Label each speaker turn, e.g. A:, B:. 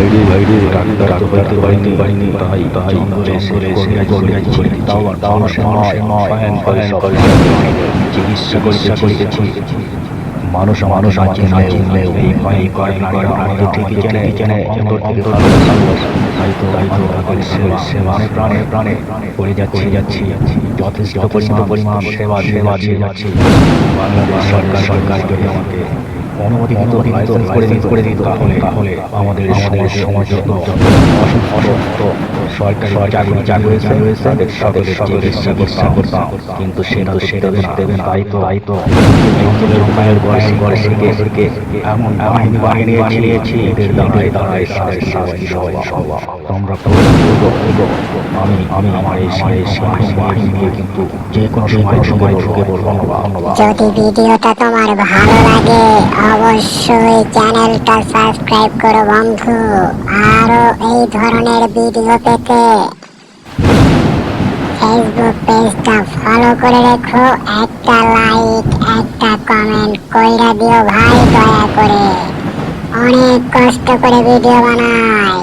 A: ভাইরে ভাইরে, ডাক্তার হইতে পারিনি পারিনি তাই তাই জঙ্গলে এসে করে যাচ্ছি তাও তাও নয় নয় ফয়েন ফয়েন চিকিৎসা করিতে করিতেছি। মানুষ মানুষ আছে না চিনলেও এই ভয় করে না আমাদের ঠিকই চেনে চেনে অন্তর ভালোবাসা তাই তো করে, সেবা সেবা প্রাণে প্রাণে করে যাচ্ছি যাচ্ছি। যথেষ্ট পরিমাণ পরিমাণ সেবা সেবা দিয়ে যাচ্ছি। বাংলাদেশ সরকার সরকার যদি আমাকে অনুমতি লাইসেন্স করে দিত করে দিত তাহলে আমাদের আমাদের সমাজ যত অসংখ্য সরকারি চাকরি সকলের চিকিৎসা করতাম কিন্তু সেটা সেটা দেবে না তাই তো তাই তো অঞ্চলের উপায়ের থেকে থেকে এমন বাহিনী এদের দাঁড়ায় দাঁড়ায় তাদের সবাই সবাই আমি আমি আমার এই সেই কিন্তু যে কোনো সময় সময় ঢুকে বলব
B: যদি ভিডিওটা তোমার ভালো লাগে অবশ্যই চ্যানেলটা সাবস্ক্রাইব করো বন্ধু। আরও এই ধরনের ভিডিও পেতে ফেসবুক পেজটা ফলো করে রেখো। একটা লাইক একটা কমেন্ট কইরা দিও ভাই দয়া করে। অনেক কষ্ট করে ভিডিও বানাই